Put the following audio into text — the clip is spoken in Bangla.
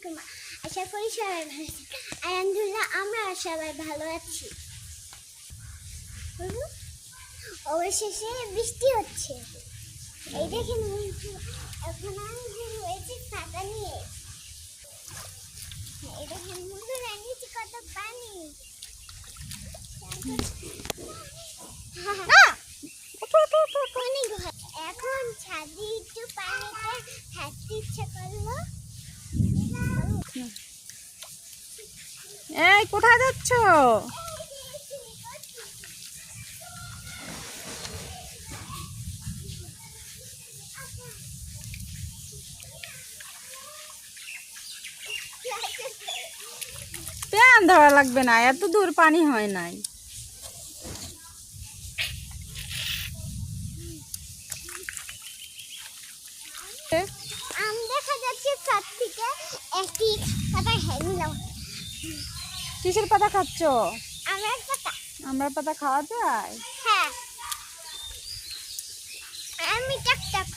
আলাইকুম আশা করি সবাই ভালো আছেন আলহামদুলিল্লাহ আমরা সবাই ভালো আছি। অবশেষে বৃষ্টি হচ্ছে। এই দেখেন এখন আমি বের হয়েছি ছাতা নিয়ে। এই দেখেন কত পানি। এখন ছাদে একটু পানিতে হাঁটতে ইচ্ছে করল। এই, কোথায় যাচ্ছ? প্যান ধরা লাগবে না, এত দূর পানি হয় নাই। আম দেখা যাচ্ছে ছাদ থেকে একটি পাতা খাই নিলাম। কিসের পাতা খাচ্ছ? আমার পাতা। আমার পাতা খাওয়া যায়? হ্যাঁ। আমি টাক টাক।